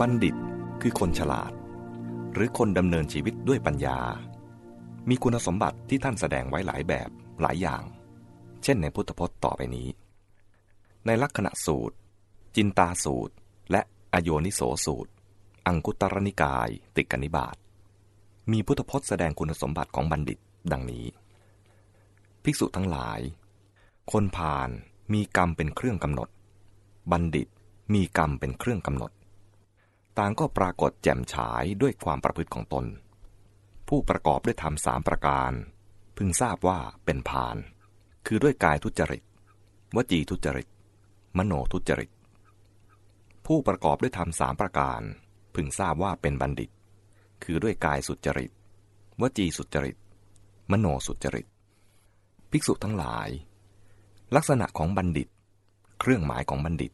บัณฑิตคือคนฉลาด หรือคนดำเนินชีวิตด้วยปัญญา มีคุณสมบัติที่ท่านแสดงไว้หลายแบบหลายอย่าง เช่นในพุทธพจน์ต่อไปนี้ ในลักษณะสูตร จินตาสูตร และอโยนิโสสูตร อังคุตรนิกาย ติกนิบาตมีพุทธพจน์แสดงคุณสมบัติของบัณฑิตดังนี้ ภิกษุทั้งหลาย คนพาลมีกรรมเป็นเครื่องกำหนด บัณฑิตมีกรรมเป็นเครื่องกำหนด ต่างก็ปรากฏแจ่มฉายด้วยความประพฤติของตน ผู้ประกอบด้วยธรรมสามประการ พึงทราบว่าเป็นพาลคือด้วยกายทุจริต วจีทุจริต มโนทุจริต ผู้ประกอบด้วยธรรมสามประการ พึงทราบว่าเป็นบัณฑิต คือด้วยกายสุจริต วจีสุจริต มโนสุจริต ภิกษุทั้งหลาย ลักษณะของบัณฑิต เครื่องหมายของบัณฑิต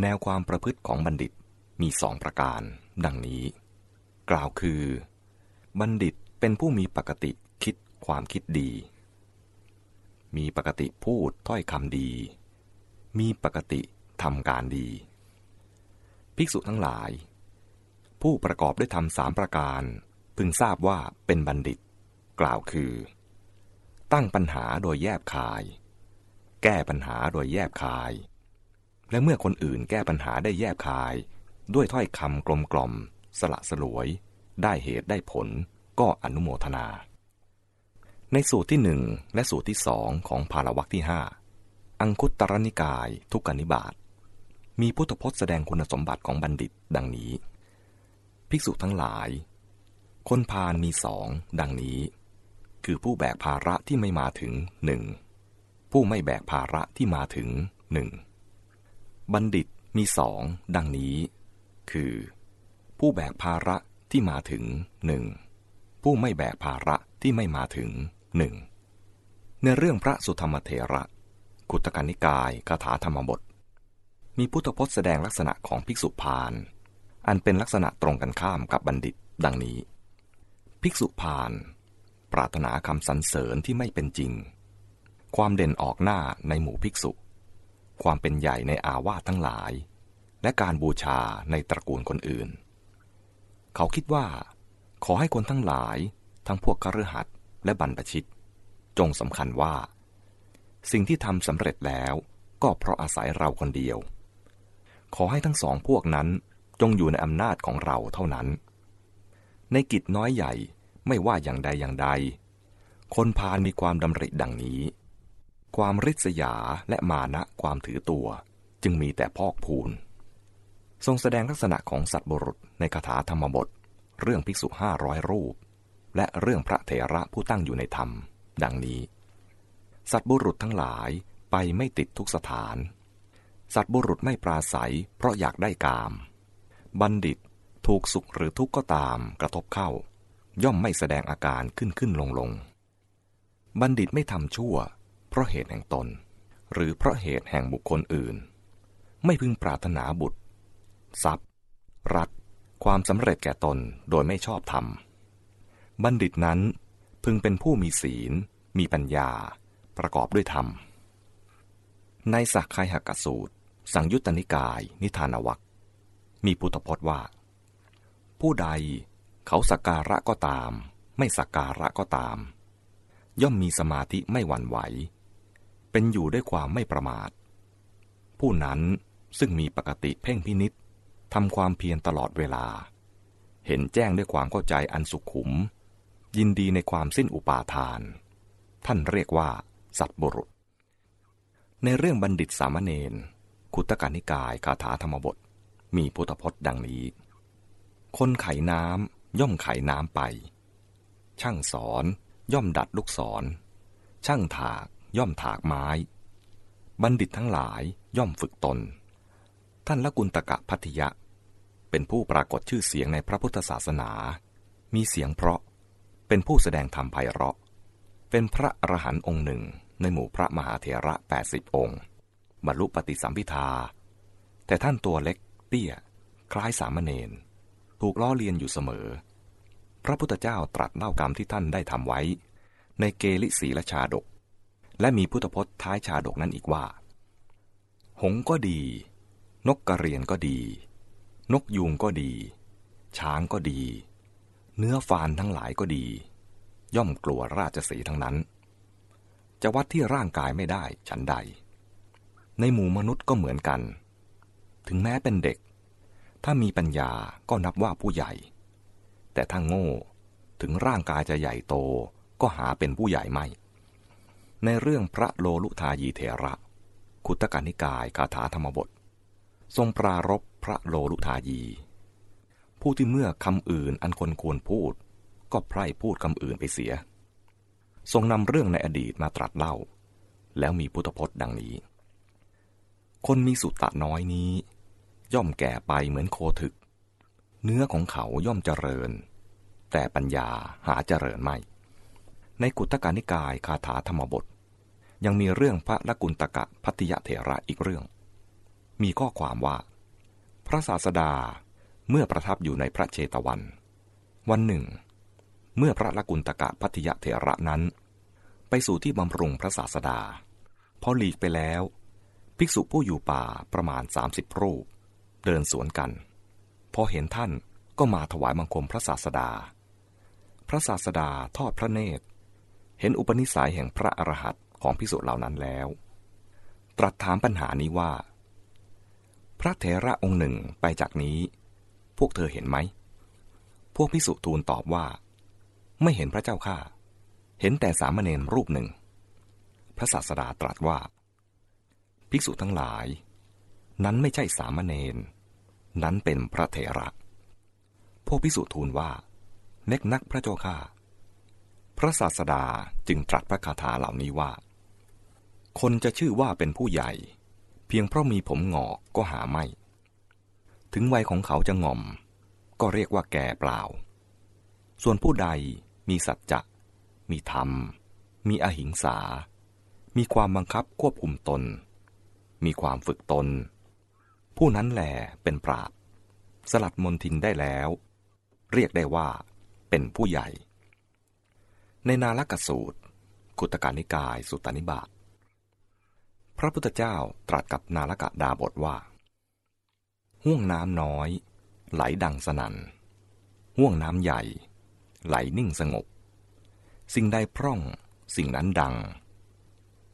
แนวความประพฤติของบัณฑิต มีสองประการ ดังนี้ กล่าวคือ บัณฑิตเป็นผู้มีปกติคิดความคิดดี มีปกติพูดถ้อยคำดี มีปกติทำการดี ภิกษุทั้งหลาย ผู้ประกอบด้วยธรรมสามประการ พึงทราบว่าเป็นบัณฑิต กล่าวคือ ตั้งปัญหาโดยแยบคาย แก้ปัญหาโดยแยบคาย และเมื่อคนอื่นแก้ปัญหาได้แยบคาย ด้วยถ้อยคำกลมกล่อม สละสลวย ได้เหตุได้ผล ก็อนุโมทนา ในสูตรที่หนึ่งและสูตรที่สองของภาลวักที่ห้าอังคุตตรนิกายทุกกนิบาตมีพุทธพจน์แสดงคุณสมบัติของบัณฑิตดังนี้ ภิกษุทั้งหลาย คนพาลมีสองดังนี้ คือผู้แบกภาระที่ไม่มาถึงหนึ่งผู้ไม่แบกภาระที่มาถึงหนึ่งบัณฑิตมีสองดังนี้ คือ ผู้แบกภาระที่มาถึงหนึ่งผู้ไม่แบกภาระที่ไม่มาถึงหนึ่งในเรื่องพระสุธรรมเถระกุตกนิกายคาถาธรรมบท มีพุทธพจน์แสดงลักษณะของภิกษุพาลอันเป็นลักษณะตรงกันข้ามกับบัณฑิต ดังนี้ ภิกษุพาลปรารถนาคำสรรเสริญที่ไม่เป็นจริง ความเด่นออกหน้าในหมู่ภิกษุ ความเป็นใหญ่ในอาวาสทั้งหลาย และการบูชาในตระกูลคนอื่น เขาคิดว่า ขอให้คนทั้งหลายทั้งพวกคฤหัสถ์และบรรพชิต จงสำคัญว่า สิ่งที่ทำสำเร็จแล้วก็เพราะอาศัยเราคนเดียว ขอให้ทั้งสองพวกนั้นจงอยู่ในอำนาจของเราเท่านั้น ในกิจน้อยใหญ่ไม่ว่าอย่างใดอย่างใด คนพาลมีความดำริดังนี้ ความริษยาและมานะความถือตัวจึงมีแต่พอกพูน ทรงแสดงลักษณะของสัตว์บุรุษในคาถาธรรมบท เรื่องภิกษุห้าร้อยรูป และเรื่องพระเถระผู้ตั้งอยู่ในธรรม ดังนี้ สัตว์บุรุษทั้งหลายไปไม่ติดทุกสถาน สัตว์บุรุษไม่ปราศัย เพราะอยากได้กาม บัณฑิตถูกสุขหรือทุกข์ก็ตามกระทบเข้า ย่อมไม่แสดงอาการขึ้นขึ้นลงลงบัณฑิตไม่ทำชั่ว เพราะเหตุแห่งตน หรือเพราะเหตุแห่งบุคคลอื่น ไม่พึงปรารถนาบุตร ทรัพย์ รัก ความสำเร็จแก่ตนโดยไม่ชอบธรรม บัณฑิตนั้นพึงเป็นผู้มีศีล มีปัญญา ประกอบด้วยธรรม ในสักคายหักสูตร สังยุตตนิกาย นิทานวักมีพุทธพจน์ว่า ผู้ใดเขาสักการะก็ตาม ไม่สักการะก็ตาม ย่อมมีสมาธิไม่หวั่นไหว เป็นอยู่ด้วยความไม่ประมาท ผู้นั้นซึ่งมีปกติเพ่งพินิษ ทำความเพียรตลอดเวลา เห็นแจ้งด้วยความเข้าใจอันสุขุม ยินดีในความสิ้นอุปาทาน ท่านเรียกว่า สัตบุรุษ ในเรื่องบัณฑิตสามเณรคุตการนิกายคาถาธรรมบท มีพุทธพจน์ดังนี้ คนไขน้ำย่อมไขน้ำไป ช่างสอนย่อมดัดลูกศร ช่างถากย่อมถากไม้ บัณฑิตทั้งหลายย่อมฝึกตน ท่านละกุลตกะพัทยะ เป็นผู้ปรากฏชื่อเสียงในพระพุทธศาสนา มีเสียงเพราะ เป็นผู้แสดงธรรมไพเราะ เป็นพระอรหันต์องค์หนึ่งในหมู่พระมหาเถระ 80 องค์ บรรลุปฏิสัมพิทา แต่ท่านตัวเล็กเตี้ย คล้ายสามเณร ถูกล้อเลียนอยู่เสมอ พระพุทธเจ้าตรัสเล่ากรรมที่ท่านได้ทำไว้ ในเกลิศีละชาดก และมีพุทธพจน์ท้ายชาดกนั้นอีกว่า หงก็ดี นกกระเรียนก็ดี นกยูงก็ดี ช้างก็ดี เนื้อฟานทั้งหลายก็ดี ย่อมกลัวราชสีทั้งนั้น จะวัดที่ร่างกายไม่ได้ฉันใด ในหมู่มนุษย์ก็เหมือนกัน ถึงแม้เป็นเด็ก ถ้ามีปัญญาก็นับว่าผู้ใหญ่ แต่ถ้าโง่ถึงร่างกายจะใหญ่โตก็หาเป็นผู้ใหญ่ไม่ ในเรื่องพระโลลุทายีเถระ คุตกานิกายคาถาธรรมบท ทรงปรารบพระโลลุทายี ผู้ที่เมื่อคำอื่นอันคนควรพูด ก็ไพร่พูดคำอื่นไปเสีย ทรงนำเรื่องในอดีตมาตรัสเล่า แล้วมีพุทธพจน์ดังนี้ คนมีสุตตะน้อยนี้ ย่อมแก่ไปเหมือนโคถึก เนื้อของเขาย่อมเจริญ แต่ปัญญาหาเจริญไม่ ในกุตการนิกายคาถาธรรมบท ยังมีเรื่องพระละกุณตกะพัทยเถระอีกเรื่อง มีข้อความว่า พระศาสดาเมื่อประทับอยู่ในพระเชตวัน วันหนึ่ง เมื่อพระละกุณตกะพัทยเถระนั้น ไปสู่ที่บำรุงพระศาสดา พอหลีกไปแล้ว ภิกษุผู้อยู่ป่าประมาณ 30 รูป เดินสวนกัน พอเห็นท่านก็มาถวายบังคมพระศาสดา พระศาสดาทอดพระเนตร เห็นอุปนิสัยแห่งพระอรหันต์ของภิกษุเหล่านั้นแล้ว ตรัสถามปัญหานี้ว่า พระเถระองค์หนึ่งไปจากนี้ พวกเธอเห็นไหม พวกภิกษุทูลตอบว่า ไม่เห็นพระเจ้าข้า เห็นแต่สามเณรรูปหนึ่ง พระศาสดาตรัสว่า ภิกษุทั้งหลาย นั้นไม่ใช่สามเณร นั้นเป็นพระเถระ พวกภิกษุทูลว่าเน็กนักพระเจ้าข้า พระศาสดาจึงตรัสพระคาถาเหล่านี้ว่า คนจะชื่อว่าเป็นผู้ใหญ่ พียงเพราะมีผมงอกก็หาไม่ ถึงวัยของเขาจะง่อม ก็เรียกว่าแก่เปล่า ส่วนผู้ใดมีสัจจะ มีธรรม มีอหิงสา มีความบังคับควบคุมตน มีความฝึกตน ผู้นั้นแหลเป็นปราบ สลัดมนทินได้แล้ว เรียกได้ว่าเป็นผู้ใหญ่ ในนาลกสูตรกุตการนิกายสุตตานิบาต ระพุทธเจ้าตรัสกับนาลกะดาบทว่า ห่วงน้ำน้อย ไหลดังสนัน่นห่วงน้ำใหญ่ ไหลนิ่งสงบ สิ่งใดพร่อง สิ่งนั้นดัง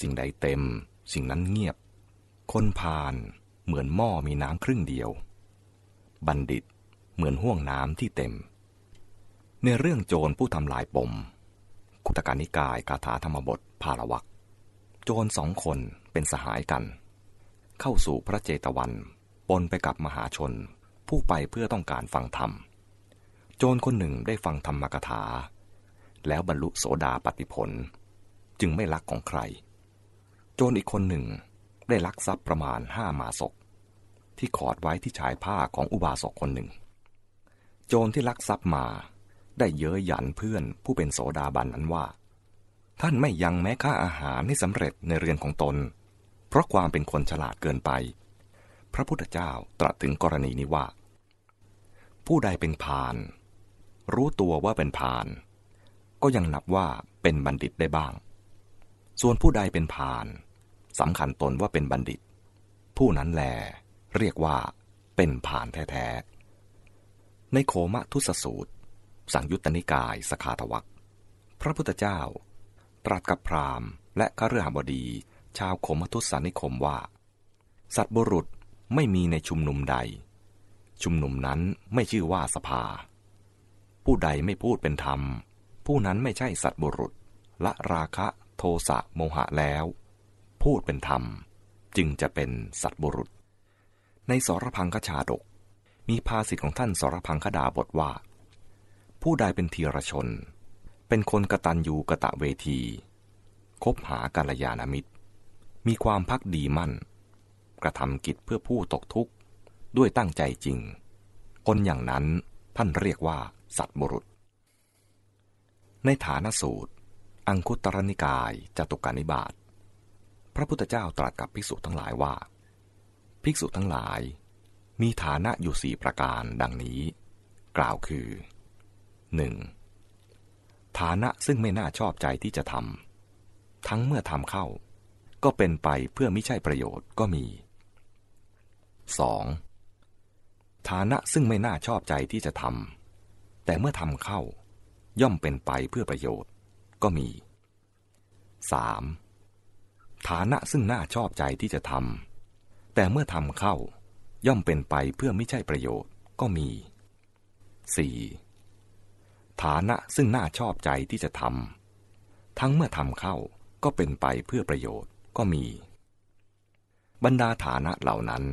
สิ่งใดเต็ม สิ่งนั้นเงียบ คนพาลเหมือนหม้อมีน้ำครึ่งเดียว บัณฑิตเหมือนห่วงน้ำที่เต็ม ในเรื่องโจรผู้ทำลายปมคุตการนิกายคาถาธรรมบทภาลวัก โจรสองคนเป็นสหายกัน เข้าสู่พระเจตวันปนไปกับมหาชน ผู้ไปเพื่อต้องการฟังธรรม โจรคนหนึ่งได้ฟังธรรมกถา แล้วบรรลุโสดาปติผล จึงไม่ลักของใคร โจรอีกคนหนึ่งได้ลักทรัพย์ประมาณห้ามาศก ที่ขอดไว้ที่ชายผ้าของอุบาสกคนหนึ่ง โจรที่ลักทรัพย์มาได้เย้ยหยันเพื่อนผู้เป็นโสดาบันนั้นว่า ท่านไม่ยังแม้ค่าอาหารให้สำเร็จในเรือนของตน เพราะความเป็นคนฉลาดเกินไป พระพุทธเจ้าตรัสถึงกรณีนี้ว่า ผู้ใดเป็นพาน รู้ตัวว่าเป็นพาน ก็ยังนับว่าเป็นบัณฑิตได้บ้าง ส่วนผู้ใดเป็นพานสำคัญตนว่าเป็นบัณฑิต ผู้นั้นแล เรียกว่า เป็นผานแท้ๆในโคมะทุสสูตร สังยุตตนิกายสคาทวักพระพุทธเจ้า ตรัสกับพราหมณ์ และขฤหบดี ชาวโคมทุสานิคมว่า สัตบุรุษไม่มีในชุมนุมใด ชุมนุมนั้นไม่ชื่อว่าสภา ผู้ใดไม่พูดเป็นธรรม ผู้นั้นไม่ใช่สัตบุรุษ ละราคะโทสะโมหะแล้ว พูดเป็นธรรม จึงจะเป็นสัตบุรุษ ในสรพังคชาดก มีภาษิตของท่านสรพังคดาบทว่า ผู้ใดเป็นทีรชน เป็นคนกตัญญูกะตะเวที คบหากัลยาณมิตร มีความพักดีมั่น กระทำกิจเพื่อผู้ตกทุกข์ ด้วยตั้งใจจริง คนอย่างนั้นท่านเรียกว่า สัตบุรุษ ในฐานสูตร อังคุตรนิกายจตุกานิบาตพระพุทธเจ้าตรัสกับภิกษุทั้งหลายว่า ภิกษุทั้งหลาย มีฐานะอยู่สี่ประการดังนี้ กล่าวคือ 1. ฐานะซึ่งไม่น่าชอบใจที่จะทำทั้งเมื่อทำเข้า ก็เป็นไปเพื่อไม่ใช่ประโยชน์ก็มี 2. ฐานะซึ่งไม่น่าชอบใจที่จะทำแต่เมื่อทำเข้า ย่อมเป็นไปเพื่อประโยชน์ก็มี 3. ฐานะซึ่งน่าชอบใจที่จะทำแต่เมื่อทำเข้า ย่อมเป็นไปเพื่อไม่ใช่ประโยชน์ก็มี 4. ฐานะซึ่งน่าชอบใจที่จะทำทั้งเมื่อทำเข้าก็เป็นไปเพื่อประโยชน์ก็มี บรรดาฐานะเหล่านั้น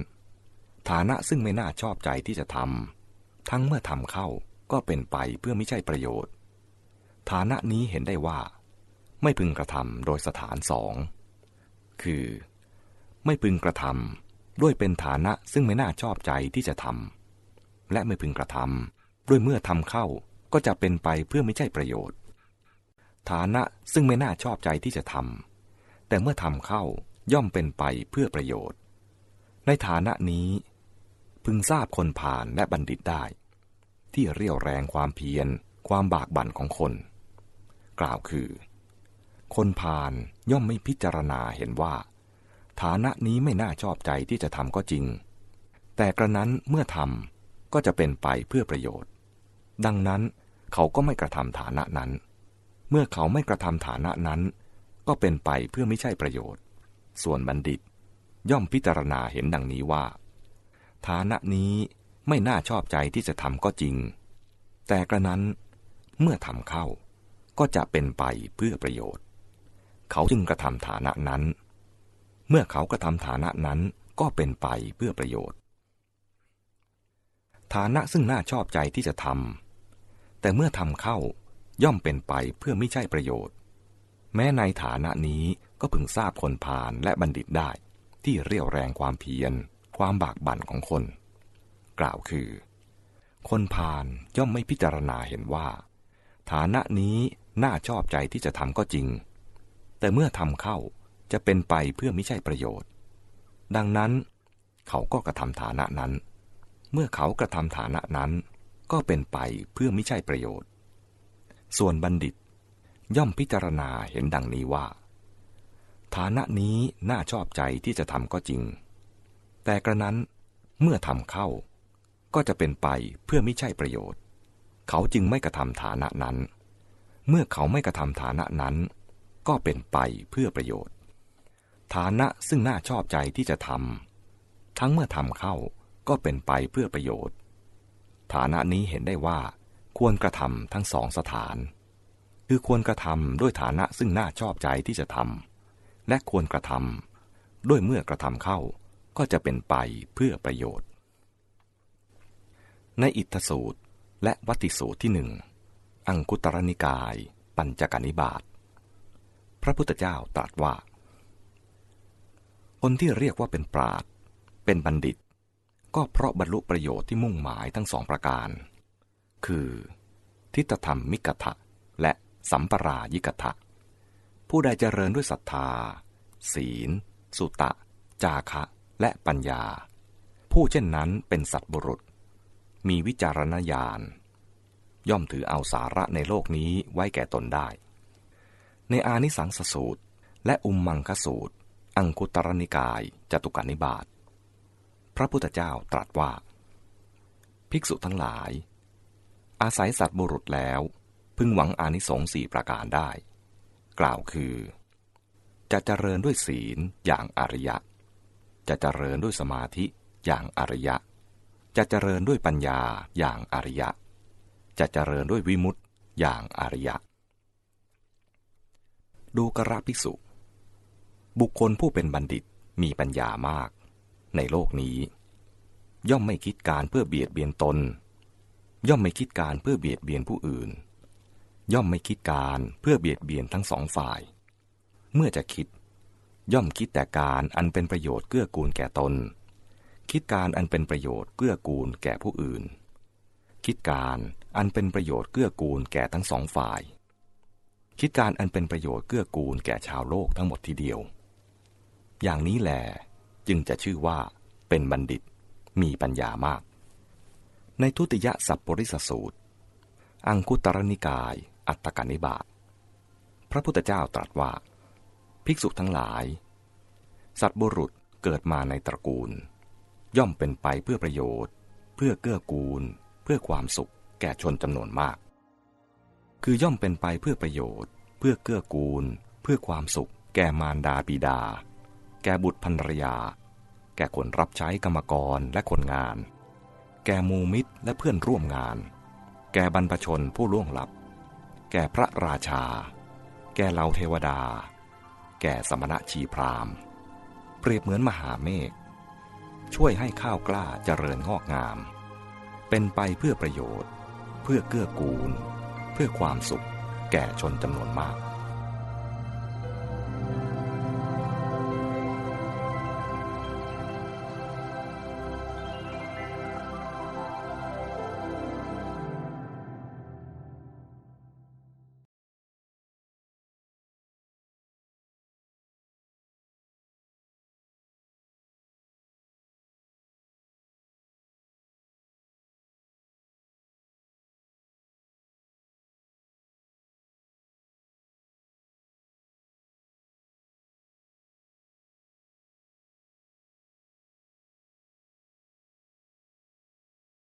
ฐานะซึ่งไม่น่าชอบใจที่จะทำทั้งเมื่อทำเข้าก็เป็นไปเพื่อไม่ใช่ประโยชน์ ฐานะนี้เห็นได้ว่า ไม่พึงกระทำโดยสถานสองคือ ไม่พึงกระทำด้วยเป็นฐานะซึ่งไม่น่าชอบใจที่จะทำและไม่พึงกระทำด้วยเมื่อทำเข้า ก็จะเป็นไปเพื่อไม่ใช่ประโยชน์ ฐานะซึ่งไม่น่าชอบใจที่จะทำแต่เมื่อทำเข้าย่อมเป็นไปเพื่อประโยชน์ ในฐานะนี้ พึงทราบคนผ่านและบัณฑิตได้ ที่เรียวแรงความเพียร ความบากบั่นของคน กล่าวคือ คนผ่านย่อมไม่พิจารณาเห็นว่า ฐานะนี้ไม่น่าชอบใจที่จะทำก็จริง แต่กระนั้นเมื่อทำก็จะเป็นไปเพื่อประโยชน์ ดังนั้นเขาก็ไม่กระทำฐานะนั้น เมื่อเขาไม่กระทำฐานะนั้น ก็เป็นไปเพื่อไม่ใช่ประโยชน์ ส่วนบัณฑิต ย่อมพิจารณาเห็นดังนี้ว่า ฐานะนี้ไม่น่าชอบใจที่จะทำก็จริง แต่กระนั้นเมื่อทำเข้าก็จะเป็นไปเพื่อประโยชน์ เขาจึงกระทำฐานะนั้น เมื่อเขากระทำฐานะนั้นก็เป็นไปเพื่อประโยชน์ ฐานะซึ่งน่าชอบใจที่จะทำ แต่เมื่อทำเข้าย่อมเป็นไปเพื่อไม่ใช่ประโยชน์ แม้ในฐานะนี้ก็พึงทราบคนผ่านและบัณฑิตได้ ที่เรียวแรงความเพียร ความบากบั่นของคน กล่าวคือ คนผ่านย่อมไม่พิจารณาเห็นว่า ฐานะนี้น่าชอบใจที่จะทำก็จริง แต่เมื่อทำเข้าจะเป็นไปเพื่อไม่ใช่ประโยชน์ ดังนั้น เขาก็กระทำฐานะนั้น เมื่อเขากระทำฐานะนั้น ก็เป็นไปเพื่อไม่ใช่ประโยชน์ ส่วนบัณฑิตย่อมพิจารณาเห็นดังนี้ว่า ฐานะนี้น่าชอบใจที่จะทำก็จริง แต่กระนั้นเมื่อทำเข้า ก็จะเป็นไปเพื่อไม่ใช่ประโยชน์ เขาจึงไม่กระทำฐานะนั้น เมื่อเขาไม่กระทำฐานะนั้น ก็เป็นไปเพื่อประโยชน์ ฐานะซึ่งน่าชอบใจที่จะทำทั้งเมื่อทำเข้าก็เป็นไปเพื่อประโยชน์ ฐานะนี้เห็นได้ว่าควรกระทำทั้งสองสถาน คือควรกระทำด้วยฐานะซึ่งน่าชอบใจที่จะทำและควรกระทำด้วยเมื่อกระทำเข้าก็จะเป็นไปเพื่อประโยชน์ ในอิทธสูตรและวัติสูตรที่หนึ่งอังคุตรนิกาย ปัญจกนิบาตพระพุทธเจ้าตรัสว่า คนที่เรียกว่าเป็นปราดเป็นบัณฑิต ก็เพราะบรรลุประโยชน์ที่มุ่งหมายทั้งสองประการ คือ ทิฏฐธรรมมิกถะและสัมปรายิกถะผู้ใดเจริญด้วยศรัทธา ศีล สุตะ จาคะ และปัญญา ผู้เช่นนั้นเป็นสัตบุรุษ มีวิจารณญาณ ย่อมถือเอาสาระในโลกนี้ไว้แก่ตนได้ ในอานิสังสสูตร และอุมมังคสูตร อังคุตรนิกายจตุกานิบาต พระพุทธเจ้าตรัสว่า ภิกษุทั้งหลาย อาศัยสัตบุรุษแล้ว พึงหวังอานิสงส์สี่ประการได้ กล่าวคือ จะเจริญด้วยศีลอย่างอริยะ จะเจริญด้วยสมาธิอย่างอริยะ จะเจริญด้วยปัญญาอย่างอริยะ จะเจริญด้วยวิมุตติอย่างอริยะ ดูกระภิกษุ บุคคลผู้เป็นบัณฑิตมีปัญญามาก ในโลกนี้ ย่อมไม่คิดการเพื่อเบียดเบียนตน ย่อมไม่คิดการเพื่อเบียดเบียนผู้อื่น ย่อมไม่คิดการเพื่อเบียดเบียนทั้งสองฝ่าย เมื่อจะคิด ย่อมคิดแต่การอันเป็นประโยชน์เกื้อกูลแก่ตน คิดการอันเป็นประโยชน์เกื้อกูลแก่ผู้อื่น คิดการอันเป็นประโยชน์เกื้อกูลแก่ทั้งสองฝ่าย คิดการอันเป็นประโยชน์เกื้อกูลแก่ชาวโลกทั้งหมดทีเดียว อย่างนี้แหละ จึงจะชื่อว่าเป็นบัณฑิตมีปัญญามาก ในทุติยสัพปริสสูตร อังคุตรนิกาย อัตตกนิบาตพระพุทธเจ้าตรัสว่า ภิกษุทั้งหลาย สัตว์บุรุษเกิดมาในตระกูล ย่อมเป็นไปเพื่อประโยชน์ เพื่อเกื้อกูล เพื่อความสุขแก่ชนจำนวนมาก คือย่อมเป็นไปเพื่อประโยชน์ เพื่อเกื้อกูล เพื่อความสุขแก่มารดาบิดา แก่บุตรภรรยา แก่คนรับใช้กรรมกรและคนงาน แก่มูมิตรและเพื่อนร่วมงาน แก่บรรพชนผู้ล่วงลับ แก่พระราชา แก่เหล่าเทวดา แก่สมณะชีพรามเปรียบเหมือนมหาเมฆช่วยให้ข้าวกล้าเจริญงอกงาม เป็นไปเพื่อประโยชน์ เพื่อเกื้อกูล เพื่อความสุขแก่ชนจำนวนมาก